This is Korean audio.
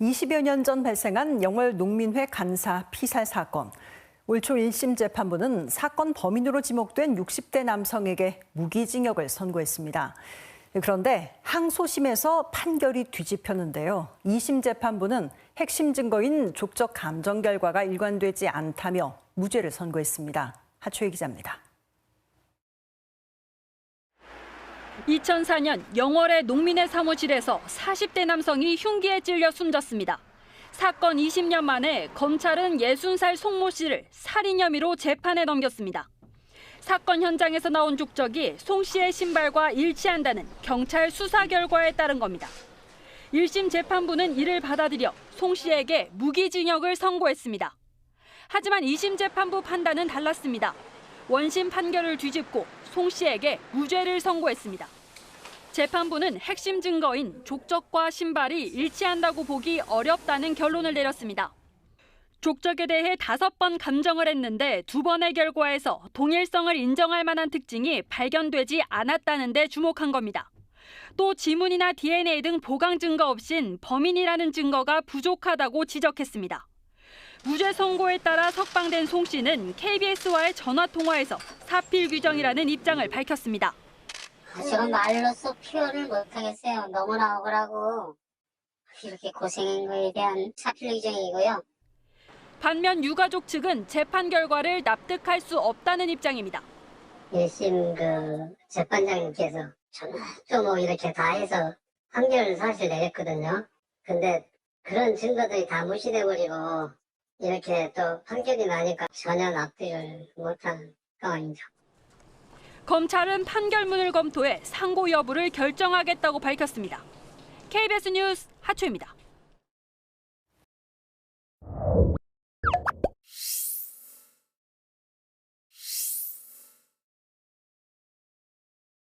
20여 년 전 발생한 영월 농민회 간사 피살 사건. 올 초 1심 재판부는 사건 범인으로 지목된 60대 남성에게 무기징역을 선고했습니다. 그런데 항소심에서 판결이 뒤집혔는데요. 2심 재판부는 핵심 증거인 족적 감정 결과가 일관되지 않다며 무죄를 선고했습니다. 하초희 기자입니다. 2004년 영월의 농민의 사무실에서 40대 남성이 흉기에 찔려 숨졌습니다. 사건 20년 만에 검찰은 60살 송모 씨를 살인 혐의로 재판에 넘겼습니다. 사건 현장에서 나온 족적이 송 씨의 신발과 일치한다는 경찰 수사 결과에 따른 겁니다. 1심 재판부는 이를 받아들여 송 씨에게 무기징역을 선고했습니다. 하지만 2심 재판부 판단은 달랐습니다. 원심 판결을 뒤집고 송 씨에게 무죄를 선고했습니다. 재판부는 핵심 증거인 족적과 신발이 일치한다고 보기 어렵다는 결론을 내렸습니다. 족적에 대해 다섯 번 감정을 했는데 두 번의 결과에서 동일성을 인정할 만한 특징이 발견되지 않았다는 데 주목한 겁니다. 또 지문이나 DNA 등 보강 증거 없인 범인이라는 증거가 부족하다고 지적했습니다. 무죄 선고에 따라 석방된 송 씨는 KBS와의 전화 통화에서 사필 규정이라는 입장을 밝혔습니다. 지금 말로써 표현을 못하겠어요. 너무나 억울하고 이렇게 고생한 거에 대한 사필 규정이고요. 반면 유가족 측은 재판 결과를 납득할 수 없다는 입장입니다. 1심 그 재판장님께서 전화도 뭐 이렇게 다 해서 판결을 사실 내렸거든요. 근데 그런 증거들이 다 무시돼 버리고 이렇게 또 판결이 나니까 전혀 납득을 못하는 상황이죠. 검찰은 판결문을 검토해 상고 여부를 결정하겠다고 밝혔습니다. KBS 뉴스 하초입니다.